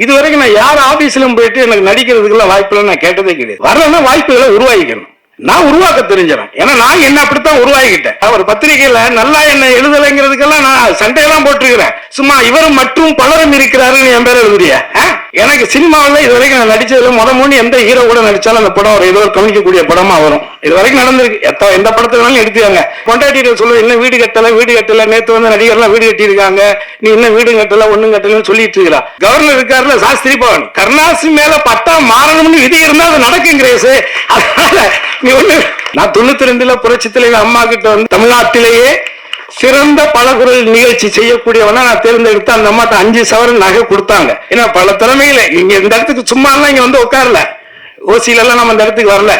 இது வரைக்கும் நான் யார் ஆபீஸ்லயும் போயிட்டு எனக்கு நடிக்கிறதுக்குள்ள வாய்ப்புல நான் கேட்டதே கிடையாது. வரலன்னா வாய்ப்புகளை உருவாக்கிக்கணும். நான் உருவாக்க தெரிஞ்சிடும் ஏன்னா நான் என்ன அப்படித்தான் உருவாக்கிட்டேன் அவர் பத்திரிகையில நல்லா என்ன எழுதலைங்கிறதுக்கெல்லாம் நான் சண்டையெல்லாம் போட்டிருக்கிறேன். சும்மா இவரும் மற்றும் பலரும் இருக்கிறாருன்னு என் பேர் எழுதுறிய. எனக்கு சினிமாவில் இது வரைக்கும் நான் நடிச்சதுல முத மூணு எந்த ஹீரோ கூட நடிச்சாலும் அந்த படம் ஒரு ஏதோ ஒரு கவனிக்கக்கூடிய படமா வரும். இது வரைக்கும் நடந்திருக்கு. எத்த எந்த படத்துல வேணாலும் எடுத்துக்காங்க. கொண்டாட்டிட்டு சொல்லுவது இன்னும் வீடு கட்டல வீடு கட்டல. நேற்று வந்து நடிகர்லாம் வீடு கட்டியிருக்காங்க. நீ இன்னும் வீடு கட்டல ஒண்ணும் கட்டலன்னு சொல்லிட்டு இருக்கிறா கவர்னர் இருக்காருல சாஸ்திரி பவன். கருணாசி மேல பட்டா மாறணும்னு விதி இருந்தா அது நடக்கும் கிரேஸ் அதனால நீ ஒண்ணு நான் தொண்ணூத்தி ரெண்டுல புரட்சி தலைவர் அம்மா கிட்ட வந்து தமிழ்நாட்டிலேயே சிறந்த பலகுரல் நிகழ்ச்சி செய்யக்கூடியவனா நான் தேர்ந்தெடுத்து அந்த அம்மாட்ட அஞ்சு சவரன் நகை கொடுத்தாங்க. ஏன்னா பல திறமையில இங்க இந்த இடத்துக்கு சும்மா எல்லாம் இங்க வந்து உட்காரல. ஓசியில எல்லாம் நம்ம இந்த இடத்துக்கு வரல.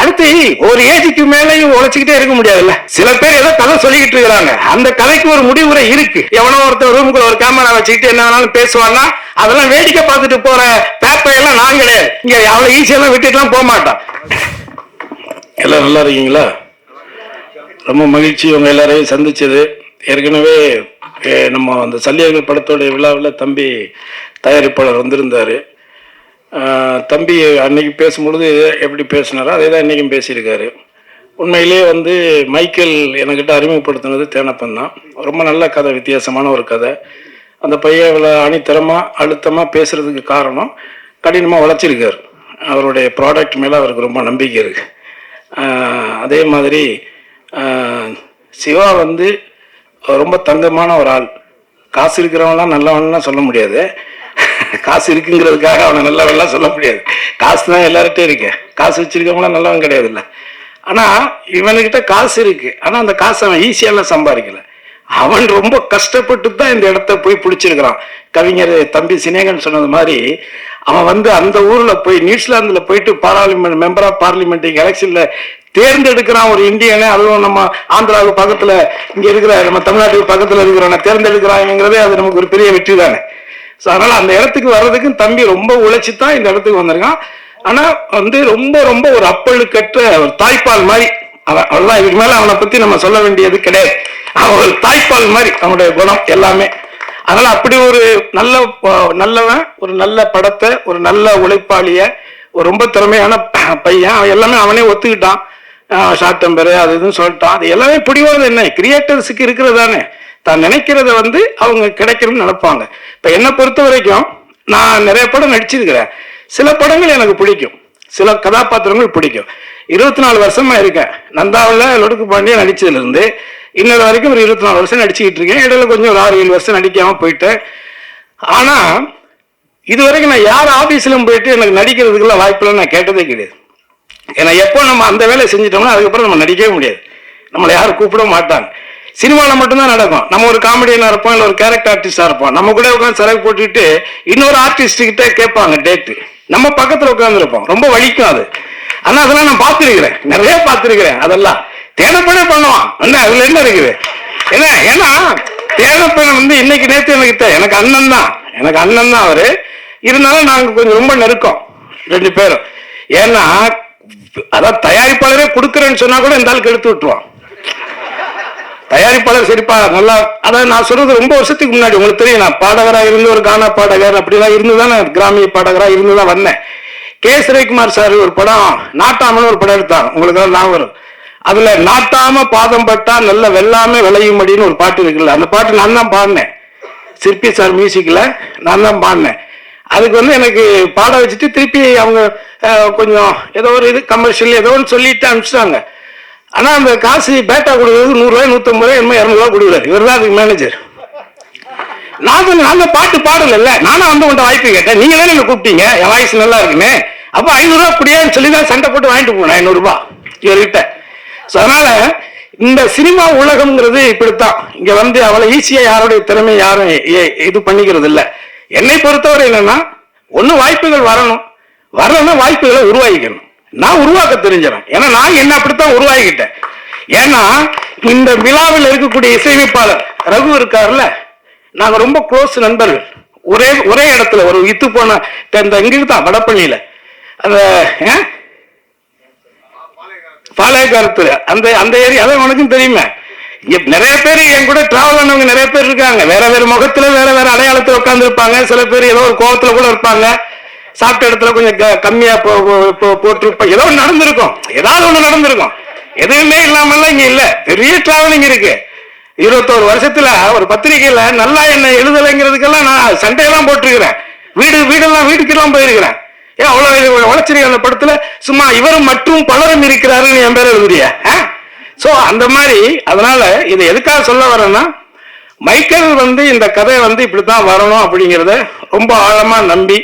அடுத்து ஒரு ஏஜுக்கு மேலேயும் உழைச்சிக்கிட்டே இருக்க முடியாதுல்ல. சில பேர் ஏதோ கதை சொல்லிக்கிட்டு இருக்கிறாங்க. அந்த கதைக்கு ஒரு முடிவுரை இருக்கு. எவனோ ஒருத்தர் ரூமுக்குள்ள ஒரு கேமரா வச்சுக்கிட்டு என்ன வேணாலும் பேசுவாங்க அதெல்லாம் வேடிக்கை பார்த்துட்டு போற பேப்பர் எல்லாம் நான் கிடையாது. இங்க அவ்வளவு ஈஸியெல்லாம் விட்டுட்டுலாம் போக மாட்டான். எல்லாம் நல்லா இருக்கீங்களா? ரொம்ப மகிழ்ச்சி. உங்க எல்லாரையும் சந்திச்சது. ஏற்கனவே நம்ம அந்த சல்லியர்கள் படத்தோடைய விழாவில் தம்பி தயாரிப்பாளர் வந்திருந்தார். தம்பி அன்னைக்கு பேசும்பொழுது எப்படி பேசினாரோ அதே தான் இன்றைக்கும் பேசியிருக்காரு. உண்மையிலேயே வந்து மைக்கேல் என்கிட்ட அறிமுகப்படுத்தினது தேனப்பன் தான். ரொம்ப நல்ல கதை வித்தியாசமான ஒரு கதை. அந்த பையன் இவ்வளோ அணித்தரமாக அழுத்தமாக பேசுகிறதுக்கு காரணம் கடினமாக உழைச்சிருக்கார். அவருடைய ப்ராடக்ட் மேலே அவருக்கு ரொம்ப நம்பிக்கை இருக்குது அதே மாதிரி சிவா வந்து ரொம்ப தங்கமான ஒரு ஆள். காசு இருக்கிறவன்லாம் நல்லவன்லாம் சொல்ல முடியாது. காசு இருக்குங்கிறதுக்காக அவனை நல்லவன்லாம் சொல்ல முடியாது. காசு தான் எல்லார்ட்டையும் இருக்கு. காசு வச்சிருக்கவங்களாம் நல்லவன் கிடையாது இல்லை ஆனால் இவனுக்கிட்ட காசு இருக்கு. ஆனால் அந்த காசு அவன் ஈஸியாலாம் சம்பாதிக்கல. அவன் ரொம்ப கஷ்டப்பட்டு தான் இந்த இடத்த போய் பிடிச்சிருக்கிறான். கவிஞர் தம்பி சினேகன் சொன்னது மாதிரி அவன் வந்து அந்த ஊர்ல போய் நியூசிலாந்துல போயிட்டு பாராளுமன்ற மெம்பர் ஆஃப் பார்லிமெண்ட் எலெக்ஷன்ல தேர்ந்தெடுக்கிறான் ஒரு இந்தியனை. அதுவும் நம்ம ஆந்திராவுக்கு பக்கத்துல இங்க இருக்கிற நம்ம தமிழ்நாட்டுக்கு பக்கத்துல இருக்கிறவனை தேர்ந்தெடுக்கிறாங்கிறதே அது நமக்கு ஒரு பெரிய வெற்றி தானே. ஸோ அதனால அந்த இடத்துக்கு வர்றதுக்கும் தம்பி ரொம்ப உழைச்சி தான் இந்த இடத்துக்கு வந்திருக்கான். ஆனா வந்து ரொம்ப ரொம்ப ஒரு அப்பழுக்கற்ற ஒரு தாய்ப்பால் மாதிரி அவன் அவ்வளோதான் இதுக்கு மேல அவனை பத்தி நம்ம சொல்ல வேண்டியது கிடையாது. அவன் ஒரு தாய்ப்பால் மாதிரி அவனுடைய குணம் எல்லாமே. அதனால அப்படி ஒரு நல்ல நல்லவன் ஒரு நல்ல படத்தை ஒரு நல்ல உழைப்பாளிய ஒரு ரொம்ப திறமையான பையன் அவன் எல்லாமே அவனே ஒத்துக்கிட்டான். ஷார்ட் டெம்பரு அது இதுன்னு சொல்லிட்டான். அது எல்லாமே பிடிவாது என்ன? கிரியேட்டர்ஸுக்கு இருக்கிறது தானே தான் நினைக்கிறத வந்து அவங்க கிடைக்கணும்னு நினைப்பாங்க. இப்போ என்னை பொறுத்த வரைக்கும் நான் நிறைய படம் நடிச்சிருக்கிறேன். சில படங்கள் எனக்கு பிடிக்கும். சில கதாபாத்திரங்கள் பிடிக்கும். இருபத்தி நாலு வருஷமா இருக்கேன் நந்தாவில் லொடுக்கு பாண்டியா நடிச்சதுலேருந்து இன்னொரு வரைக்கும் ஒரு இருபத்தி நாலு வருஷம் நடிச்சுக்கிட்டு இருக்கேன். இடையில கொஞ்சம் ஒரு ஆறு ஏழு வருஷம் நடிக்காமல் போயிட்டேன். ஆனால் இது வரைக்கும் நான் யார் ஆஃபீஸ்லையும் போயிட்டு எனக்கு நடிக்கிறதுக்குள்ள வாய்ப்புலாம் நான் கேட்டதே கிடையாது. ஏன்னா எப்போ நம்ம அந்த வேலையை செஞ்சிட்டோம்னா அதுக்கப்புறம் நம்ம நடிக்கவே முடியாது. நம்மளை யாரும் கூப்பிட மாட்டாங்க. சினிமாவில் மட்டும்தான் நடக்கும். நம்ம ஒரு காமெடியனாக இருப்போம் இல்லை ஒரு கேரக்டர் ஆர்டிஸ்டாக இருப்போம். நம்ம கூட உட்காந்து செலவு போட்டுக்கிட்டு இன்னொரு ஆர்டிஸ்ட் கேட்பாங்க டேட்டு நம்ம பக்கத்தில் உட்காந்துருப்போம் ரொம்ப வலிக்கும் அது. ஆனால் அதெல்லாம் நான் பார்த்துருக்கிறேன். நிறைய பார்த்துருக்கிறேன். அதெல்லாம் தேனப்பனே பண்ணுவான். என்ன அதுல என்ன இருக்குது? என்ன ஏன்னா தேனப்பனை வந்து இன்னைக்கு நேற்று எனக்கு எனக்கு அண்ணன் தான். எனக்கு அண்ணன் தான் அவரு. இருந்தாலும் நாங்கள் கொஞ்சம் ரொம்ப நெருக்கம் ரெண்டு பேரும். ஏன்னா அதான் தயாரிப்பாளரே கொடுக்குறேன்னு சொன்னா கூட இந்த ஆளுக்கு எடுத்து விட்டுருவான். தயாரிப்பாளர் சரிப்பா நல்லா அதான் நான் சொல்றது ரொம்ப வருஷத்துக்கு முன்னாடி உங்களுக்கு தெரியும் நான் பாடகராக இருந்து ஒரு கானா பாடகர் அப்படிலாம் இருந்து தான் நான் கிராமிய பாடகராக இருந்து தான் வந்தேன். கே. ஸ்ரீகுமார் சார் ஒரு படம் நாட்டாமன்னு ஒரு படம் எடுத்தாங்க உங்களுக்கு தான் ஞாபகம் வரும். அதுல நாட்டாம பாதம் பட்டா நல்ல வெள்ளாம விளையும்படின்னு ஒரு பாட்டு இருக்குல்ல அந்த பாட்டு நான் தான் பாடினேன். சிற்பி சார் மியூசிக்ல நான் தான் பாடினேன். அதுக்கு வந்து எனக்கு பாட வச்சுட்டு திருப்பி அவங்க கொஞ்சம் ஏதோ ஒரு இது கமர்ஷியல் ஏதோ ஒன்று சொல்லிட்டு அனுப்பிச்சிட்டாங்க. ஆனா அந்த காசு பேட்டா கொடுக்குறது நூறுரூவா நூற்றம்பது நூத்தம்பது ரூபாய் என்ன இரநூறுவா கொடுக்குறாரு இவர் தான் அதுக்கு மேனேஜர் நான் தான் நான் பாட்டு பாடல நானும் வந்து உன்ட்ட வாய்ப்பு கேட்டேன். நீங்க தானே கூப்பிட்டீங்க. என் வாய்ஸ் நல்லா இருக்குன்னு. அப்ப ஐநூறுரூவா ரூபா சொல்லி தான் சண்டை போட்டு வாங்கிட்டு போனேன் ஐநூறுரூபா இவர்கிட்ட. ஸோ அதனால இந்த சினிமா உலகம்ங்கிறது இப்படித்தான். இங்க வந்து அவ்வளவு ஈஸியா யாருடைய திறமை யாரும் இது பண்ணிக்கிறது இல்லை என்னை பொறுத்தவரை என்னன்னா ஒன்று வாய்ப்புகள் வரணும். வரணும்னா வாய்ப்புகளை உருவாக்கிக்கணும். நான் உருவாக்க தெரிஞ்சவன். ஏன்னா நான் என்ன அப்படித்தான் உருவாகிக்கிட்டேன். ஏன்னா இந்த விழாவில் இருக்கக்கூடிய இசையமைப்பாளர் ரகு இருக்காருல்ல நாங்க ரொம்ப க்ளோஸ் நண்பர்கள். ஒரே ஒரே இடத்துல ஒரு வித்து போன இந்த இங்கிட்டு தான் வடப்பள்ளியில. அந்த ஆ? பாளையக்காரத்துல அந்த அந்த ஏரியா அதான் உனக்கும் தெரியுமே. நிறைய பேர் என் கூட டிராவல் பண்ணவங்க நிறைய பேர் இருக்காங்க. வேற வேற முகத்துல வேற வேற அடையாளத்துல உட்கார்ந்து இருப்பாங்க சில பேர் ஏதோ ஒரு கோபத்துல கூட இருப்பாங்க. சாப்பிட்ட இடத்துல கொஞ்சம் க- கம்மியா போ- ஏதோ ஒன்று நடந்திருக்கும். ஏதாவது ஒண்ணு நடந்திருக்கும். எதுவுமே இல்லாமல்லாம் இங்க இல்ல. பெரிய டிராவலிங் இருக்கு. இருபத்தோரு வருஷத்துல ஒரு பத்திரிகையில நல்லா என்ன எழுதலைங்கிறதுக்கெல்லாம் நான் சண்டையெல்லாம் போட்டிருக்கிறேன். வீடு வீடெல்லாம் வீட்டுக்கெல்லாம் போயிருக்கிறேன். ஏன் அவ்வளவு உழைச்சிருக்க அந்த படத்துல சும்மா இவரும் மற்றும் பலரும் இருக்கிறாருன்னு என் பேர் எழுதுறிய சோ அந்த மாதிரி அதனால இதை எதுக்காக சொல்ல வரேன்னா மைக்கேல் வந்து இந்த கதை வந்து இப்படித்தான் வரணும் அப்படிங்கிறத ரொம்ப ஆழமா நம்பி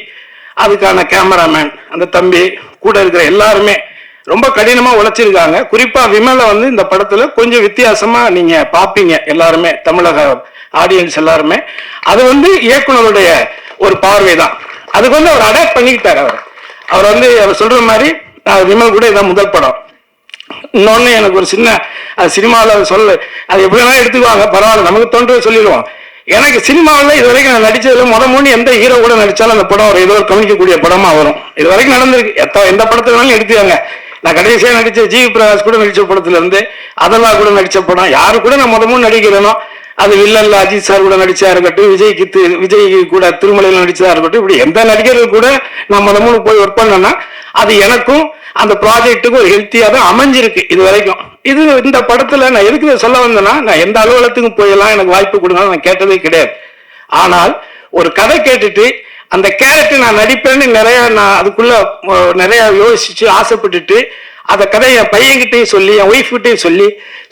அதுக்கான கேமராமேன் அந்த தம்பி கூட இருக்கிற எல்லாருமே ரொம்ப கடினமா உழைச்சிருக்காங்க. குறிப்பா விமலை வந்து இந்த படத்துல கொஞ்சம் வித்தியாசமா நீங்க பாப்பீங்க எல்லாருமே தமிழக ஆடியன்ஸ் எல்லாருமே. அது வந்து இயக்குனருடைய ஒரு பார்வை தான் அதுக்கு வந்து அவர் அடாப்ட் பண்ணிக்கிட்டார் அவர். அவர் வந்து அவர் சொல்ற மாதிரி நான் விமல் கூட இதான் முதல் படம். இன்னொன்னு எனக்கு ஒரு சின்ன அது சினிமாவில் சொல்ல அது எப்படி வேணாலும் எடுத்துக்குவாங்க பரவாயில்ல நமக்கு தோன்றது சொல்லிடுவோம். எனக்கு சினிமாவில் இது வரைக்கும் நான் நடிச்சதுல முத மூணு எந்த ஹீரோ கூட நடிச்சாலும் அந்த படம் ஒரு ஏதோ ஒரு கவனிக்கக்கூடிய படமா வரும். இது வரைக்கும் நடந்திருக்கு. எத்த எந்த படத்துல வேணாலும் எடுத்துக்காங்க. நான் கடைசியாக நடிச்ச ஜிவி பிரகாஷ் கூட நடிச்ச படத்துல இருந்து அதெல்லாம் கூட நடிச்ச படம். யாரு கூட நான் முத மூணு நடிக்கிறேனோ அது வில்லன்ல அஜித் சார் கூட நடிச்சா இருக்கட்டும் விஜய்க்கு தி- விஜய் கூட திருமலையில் நடிச்சதா இருக்கட்டும் இப்படி எந்த நடிகர்கள் கூட நான் முத மூணு போய் ஒர்க் பண்ணேன்னா அது எனக்கும் அந்த ப்ராஜெக்ட்டுக்கு ஒரு ஹெல்த்தியாக தான் அமைஞ்சிருக்கு இது வரைக்கும் இது இந்த படத்துல நான் எதுக்கு சொல்ல வந்தேன்னா நான் எந்த அலுவலகத்துக்கும் போயெல்லாம் எனக்கு வாய்ப்பு கொடுங்க நான் கேட்டதே கிடையாது. ஆனால் ஒரு கதை கேட்டுட்டு அந்த கேரக்டர் நான் நடிப்பேன்னு நிறைய நான் அதுக்குள்ள நிறைய யோசிச்சு ஆசைப்பட்டுட்டு அந்த கதையை என் பையன்கிட்டையும் சொல்லி என் ஒய்ஃப்கிட்டையும் சொல்லி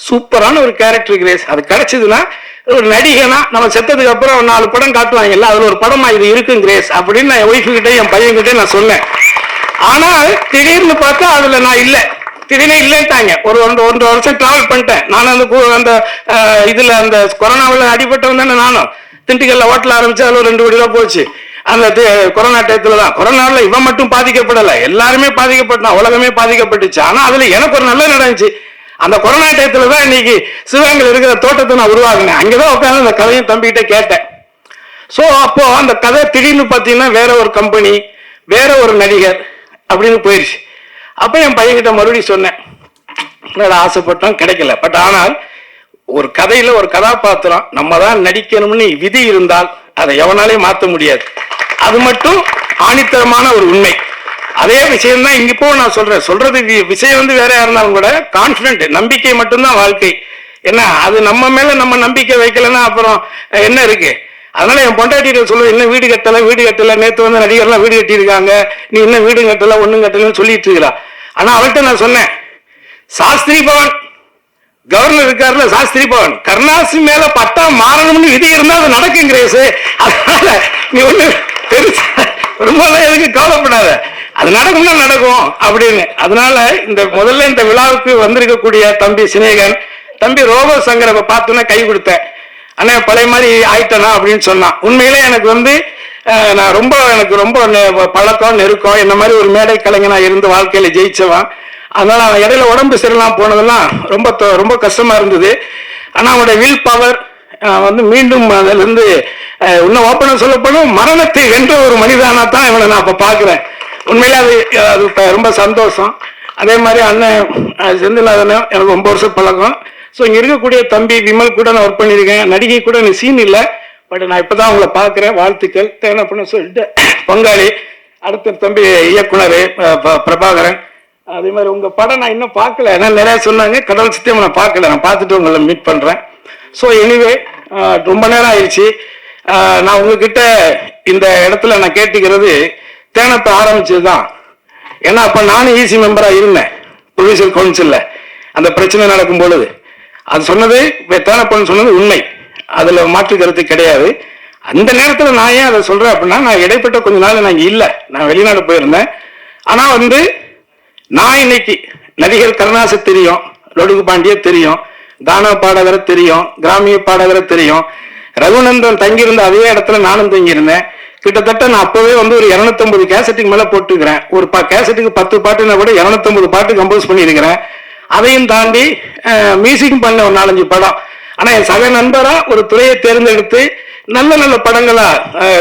சூப்பரான ஒரு கேரக்டர் கிரேஸ். அது கிடைச்சதுன்னா ஒரு நடிகனா நம்ம செத்ததுக்கு அப்புறம் நாலு படம் காட்டுவாங்கல்ல அதுல ஒரு படமா இது இருக்கும் கிரேஸ் அப்படின்னு நான் என் கிட்ட என் பையன்கிட்ட நான் சொன்னேன். ஆனால் திடீர்னு பார்த்தா அதுல நான் இல்லை. திடீர்னு இல்லைட்டாங்க ஒரு ஒன்று ஒன்றரை வருஷம் டிராவல் பண்ணிட்டேன். நான் அந்த அந்த இதில் அந்த கொரோனாவில் அடிபட்டவன் தானே நானும். திண்டுக்கல்ல ஓட்டல ஆரம்பிச்சு அதில் ரெண்டு கோடி ரூபா போச்சு. அந்த தி- கொரோனா டயத்துல தான் கொரோனாவில் இவன் மட்டும் பாதிக்கப்படலை. எல்லாருமே பாதிக்கப்பட்டான். உலகமே பாதிக்கப்பட்டுச்சு. ஆனால் அதில் எனக்கு ஒரு நல்ல நடந்துச்சு. அந்த கொரோனா டயத்துல தான் இன்னைக்கு சிவகங்கையில் இருக்கிற தோட்டத்தை நான் உருவாகினேன் அங்கே தான் உட்காந்து அந்த கதையும் தம்பிக்கிட்ட கேட்டேன். ஸோ அப்போ அந்த கதை திடீர்னு பார்த்தீங்கன்னா வேற ஒரு கம்பெனி வேற ஒரு நடிகர் அப்படின்னு போயிடுச்சு அப்போ என் பையன்கிட்ட மறுபடியும் சொன்னேன். என்னடா ஆசைப்பட்டோம் கிடைக்கல. பட் ஆனால் ஒரு கதையில ஒரு கதாபாத்திரம் நம்ம தான் நடிக்கணும்னு விதி இருந்தால் அதை எவனாலையும் மாற்ற முடியாது. அது மட்டும் ஆணித்தரமான ஒரு உண்மை. அதே விஷயம் தான் இங்க இப்போ நான் சொல்றேன். சொல்றது விஷயம் வந்து வேற இருந்தாலும் கூட கான்ஃபிடென்ட் நம்பிக்கை மட்டும்தான் வாழ்க்கை. என்ன அது நம்ம மேல நம்ம நம்பிக்கை வைக்கலன்னா அப்புறம் என்ன இருக்கு? அதனால என் பொண்டாட்டிகிட்ட சொல்லு இன்னும் வீடு கட்டல வீடு கட்டல நேற்று வந்து நடிகர்லாம் வீடு கட்டியிருக்காங்க. நீ இன்னும் வீடு கட்டல ஒன்றும் கட்டலன்னு சொல்லிட்டு இருக்கிறா ஆனா அவள்கிட்ட நான் சொன்னேன் சாஸ்திரி பவன். கவர்னர் இருக்காருல சாஸ்திரி பவன். கருணாசி மேல பட்டா மாறணும்னு விதி இருந்தா அது நடக்கும் கிரேஸ் அதனால நீ ஒண்ணு பெருசா ரொம்ப எதுக்கு கவலைப்படாத. அது நடக்கும்னா நடக்கும் அப்படின்னு. அதனால இந்த முதல்ல இந்த விழாவுக்கு வந்திருக்கக்கூடிய தம்பி சினேகன் தம்பி ரோபோ சங்கரை பார்த்தோன்னே கை கொடுத்தேன். அண்ணா பழைய மாதிரி ஆயிட்டனா அப்படின்னு சொன்னான். உண்மையிலே எனக்கு வந்து நான் ரொம்ப எனக்கு ரொம்ப நெ- பழக்கம் நெருக்கம் இந்த மாதிரி ஒரு மேடை கலைஞனா இருந்து வாழ்க்கையில ஜெயிச்சவன். அதனால அவன் இடையில உடம்பு சரியில்லாம போனதெல்லாம் ரொம்ப ரொம்ப கஷ்டமா இருந்தது. ஆனா அவனுடைய வில் பவர் வந்து மீண்டும் அதுல இருந்து இன்னும் ஓப்பனா சொல்லப்படும். மரணத்தை வென்ற ஒரு மனிதனா தான் இவனை நான் அப்ப பாக்குறேன் உண்மையிலே அது அது ரொம்ப சந்தோஷம். அதே மாதிரி அண்ணன் செந்தில் அதனால் எனக்கு ரொம்ப வருஷம் பழக்கம். ஸோ இங்கே இருக்கக்கூடிய தம்பி விமல் கூட நான் ஒர்க் பண்ணியிருக்கேன். நடிகை கூட எனக்கு சீன் இல்லை. பட் நான் இப்போ தான் உங்களை பார்க்குறேன். வாழ்த்துக்கள். தேவை பண்ண சொல்லிட்டு பங்காளி அடுத்த தம்பி இயக்குனர் பிரபாகரன். அதே மாதிரி உங்கள் படம் நான் இன்னும் பார்க்கல. ஏன்னா நிறையா சொன்னாங்க. கடவுள் சித்தியம் நான் பார்க்கல. நான் பார்த்துட்டு உங்களை மீட் பண்ணுறேன் ஸோ எனிவே ரொம்ப நேரம் ஆயிடுச்சு. நான் உங்ககிட்ட இந்த இடத்துல நான் கேட்டுக்கிறது தேனத்தை ஆரம்பிச்சது தான் ஏன்னா அப்போ நானும் ஈசி மெம்பராக இருந்தேன். ப்ரொவிஷனல் கவுன்சிலில் அந்த பிரச்சனை நடக்கும் பொழுது. அது சொன்னது தேனப்பன் சொன்னது உண்மை. அதில் மாற்று கருத்து கிடையாது. அந்த நேரத்தில் நான் ஏன் அதை சொல்கிறேன் அப்படின்னா நான் இடைப்பட்ட கொஞ்ச நாள் நான் இல்லை. நான் வெளிநாடு போயிருந்தேன். ஆனால் வந்து நான் இன்னைக்கு நடிகர் கருணாசு தெரியும் லொடுகு பாண்டிய தெரியும் தான பாடகரை தெரியும் கிராமிய பாடகரை தெரியும். ரகுநந்தன் தங்கியிருந்த அதே இடத்துல நானும் தங்கியிருந்தேன். கிட்டத்தட்ட நான் அப்பவே வந்து ஒரு 250 கேசட்டுக்கு மேல போட்டுக்கிறேன். ஒரு ப கேசட்டுக்கு பத்து பாட்டுனா கூட 250 பாட்டு கம்போஸ் பண்ணியிருக்கிறேன். அதையும் தாண்டி மியூசிக்கும் பண்ண ஒரு நாலஞ்சு படம். ஆனால் என் சக நண்பராக ஒரு துறையை தேர்ந்தெடுத்து நல்ல நல்ல படங்களா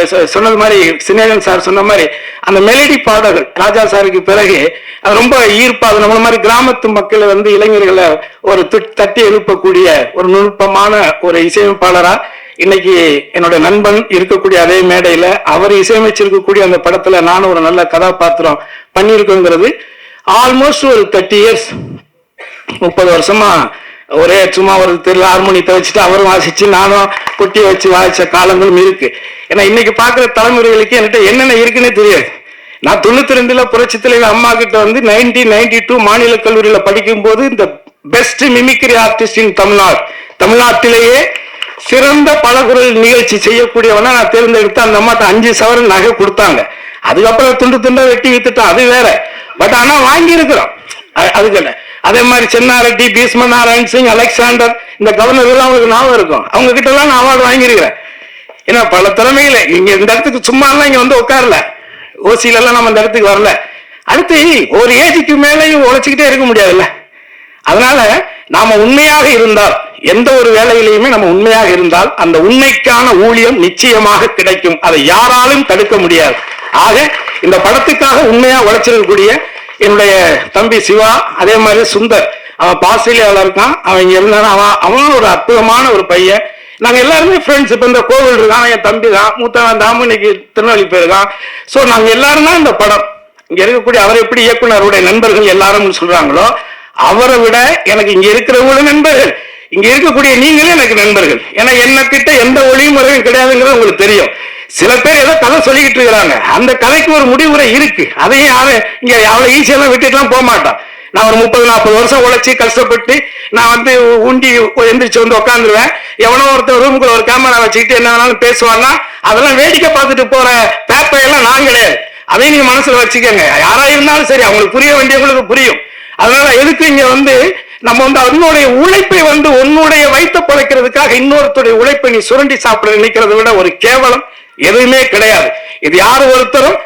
சொ- சொன்னது மாதிரி சினேகன் சார் சொன்ன மாதிரி அந்த மெலடி பாடல்கள் ராஜா சாருக்கு பிறகு அது ரொம்ப ஈர்ப்பா அது நம்மள மாதிரி கிராமத்து மக்களை வந்து இளைஞர்களை ஒரு தட்டி எழுப்பக்கூடிய ஒரு நுட்பமான ஒரு இசையமைப்பாளரா இன்னைக்கு என்னோட நண்பன் இருக்கக்கூடிய அதே மேடையில அவர் இசையமைச்சிருக்கக்கூடிய அந்த படத்துல நானும் ஒரு நல்ல கதாபாத்திரம் பண்ணியிருக்கோங்கிறது ஆல்மோஸ்ட் ஒரு தேர்ட்டி இயர்ஸ் முப்பது வருஷமா ஒரே சும்மா ஒரு திருவிழா ஹார்மோனியத்தை வச்சுட்டு அவரும் வாசிச்சு நானும் கொட்டி வச்சு வாசிச்ச காலங்களும் இருக்கு. ஏன்னா இன்னைக்கு பாக்குற தலைமுறைகளுக்கு என்கிட்ட என்னென்ன இருக்குன்னே தெரியாது. நான் தொண்ணூத்தி ரெண்டுல புரட்சி தலைவர் அம்மா கிட்ட வந்து நைன்டீன் நைன்டி டூ மாநில கல்லூரியில படிக்கும் போது இந்த best mimicry artist in Tamil Nadu. தமிழ்நாட்டிலேயே சிறந்த பலகுரல் நிகழ்ச்சி செய்யக்கூடியவனா நான் தேர்ந்தெடுத்து அந்த அம்மாட்ட அஞ்சு சவரன் நகை கொடுத்தாங்க. அதுக்கப்புறம் துண்டு துண்டா வெட்டி வித்துட்டான். அது வேற. பட் ஆனா வாங்கி இருக்கிறோம் அதுக்கு என்ன? அதே மாதிரி சென்னாரெட்டி பீஷ்ம நாராயண் சிங் அலெக்சாண்டர் இந்த கவர்னர் எல்லாம் அவங்களுக்கு ஞாபகம் இருக்கும். அவங்க கிட்ட எல்லாம் நான் அவார்டு வாங்கியிருக்கிறேன். ஏன்னா பல திறமையில இங்க இந்த இடத்துக்கு சும்மா எல்லாம் இங்க வந்து உட்காரல. ஓசியில எல்லாம் நம்ம இந்த இடத்துக்கு வரல. அடுத்து ஒரு ஏஜுக்கு மேலேயும் உழைச்சிக்கிட்டே இருக்க முடியாதுல்ல. அதனால நாம உண்மையாக இருந்தால் எந்த ஒரு வேலையிலையுமே நம்ம உண்மையாக இருந்தால் அந்த உண்மைக்கான ஊழியம் நிச்சயமாக கிடைக்கும். அதை யாராலும் தடுக்க முடியாது. ஆக இந்த படத்துக்காக உண்மையா உழைச்சிருக்கக்கூடிய என்னுடைய தம்பி சிவா அதே மாதிரி சுந்தர். அவன் ஆஸ்திரேலியாவில் இருக்கான் அவன் இங்கே இருந்தான் அவன் அவனும் ஒரு அற்புதமான ஒரு பையன். நாங்கள் எல்லாருமே ஃப்ரெண்ட்ஸ் இப்போ இந்த கோவில் இருக்கான் என் தம்பி தான். மூத்தவன் தாமு திருநெல்வேலி போயிருக்கான். ஸோ நாங்கள் எல்லாரும் தான் இந்த படம். இங்கே இருக்கக்கூடிய அவர் எப்படி இயக்குனருடைய நண்பர்கள் எல்லாரும் சொல்கிறாங்களோ அவரை விட எனக்கு இங்கே இருக்கிறவங்களும் நண்பர்கள். இங்கே இருக்கக்கூடிய நீங்களே எனக்கு நண்பர்கள். ஏன்னா என்ன எந்த ஒளியும் முறையும் கிடையாதுங்கிறது உங்களுக்கு தெரியும். சில பேர் ஏதோ கதை சொல்லிக்கிட்டு இருக்கிறாங்க. அந்த கதைக்கு ஒரு முடிவுரை இருக்கு. அதையும் யாரும் இங்க அவ்வளவு ஈஸியெல்லாம் விட்டுட்டுலாம் போக மாட்டான் நான் ஒரு முப்பது நாற்பது வருஷம் உழைச்சி கஷ்டப்பட்டு நான் வந்து உண்டி எந்திரிச்சு வந்து உட்காந்துருவேன் எவனோ ஒருத்தர் ரூமுக்குள்ள ஒரு கேமரா வச்சுக்கிட்டு என்ன வேணாலும் பேசுவான்னா அதெல்லாம் வேடிக்கை பார்த்துட்டு போற பேப்பர் எல்லாம் நான் கிடையாது. அதையும் நீங்க மனசுல வச்சுக்கோங்க. யாரா இருந்தாலும் சரி அவங்களுக்கு புரிய வேண்டியவங்களுக்கு புரியும். அதனால எதுக்கு இங்க வந்து நம்ம வந்து அவனுடைய உழைப்பை வந்து உன்னுடைய வைத்த பழைக்கிறதுக்காக இன்னொருத்தருடைய உழைப்பை நீ சுரண்டி சாப்பிட நினைக்கிறத விட ஒரு கேவலம். எதுவுமே கிடையாது. இது யார் ஒருத்தரும்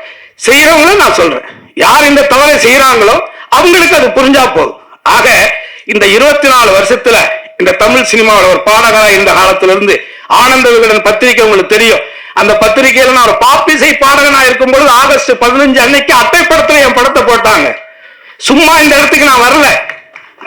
செய்யறவங்களும் நான் சொல்றேன். யார் இந்த தவறை செய்யறாங்களோ அவங்களுக்கு அது புரிஞ்சா போதும். ஆக இந்த இருபத்தி நாலு வருஷத்துல இந்த தமிழ் சினிமாவில் ஒரு பாடகரா இருந்த காலத்துல இருந்து ஆனந்த விகடன் பத்திரிகை உங்களுக்கு தெரியும். அந்த பத்திரிகையில நான் ஒரு பாப்பிசை பாடகனா இருக்கும் பொழுது ஆகஸ்ட் பதினஞ்சு அன்னைக்கு அட்டைப்படத்துல என் படத்தை போட்டாங்க. சும்மா இந்த இடத்துக்கு நான் வரல.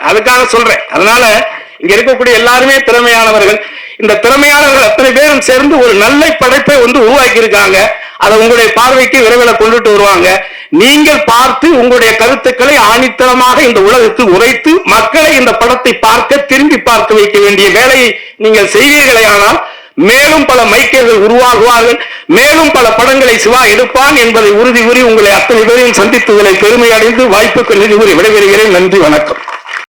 அதுக்காக சொல்றேன். அதனால இங்க இருக்கக்கூடிய எல்லாருமே திறமையானவர்கள். இந்த திறமையாளர்கள் அத்தனை பேரும் சேர்ந்து ஒரு நல்ல படைப்பை வந்து உருவாக்கி இருக்காங்க அதை உங்களுடைய பார்வைக்கு விரைவில் கொண்டுட்டு வருவாங்க. நீங்கள் பார்த்து உங்களுடைய கருத்துக்களை ஆணித்தரமாக இந்த உலகத்தில் உரைத்து மக்களை இந்த படத்தை பார்க்க திரும்பி பார்க்க வைக்க வேண்டிய வேலையை நீங்கள் செய்வீர்களே ஆனால் மேலும் பல மைக்கேல்கள் உருவாகுவார்கள். மேலும் பல படங்களை சிவா எடுப்பான் என்பதை உறுதி கூறி உங்களை அத்தனை பேரையும் சந்தித்துகளை பெருமை அடைந்து வாய்ப்புக்கு நிதி கூறி விடைபெறுகிறேன். நன்றி வணக்கம்.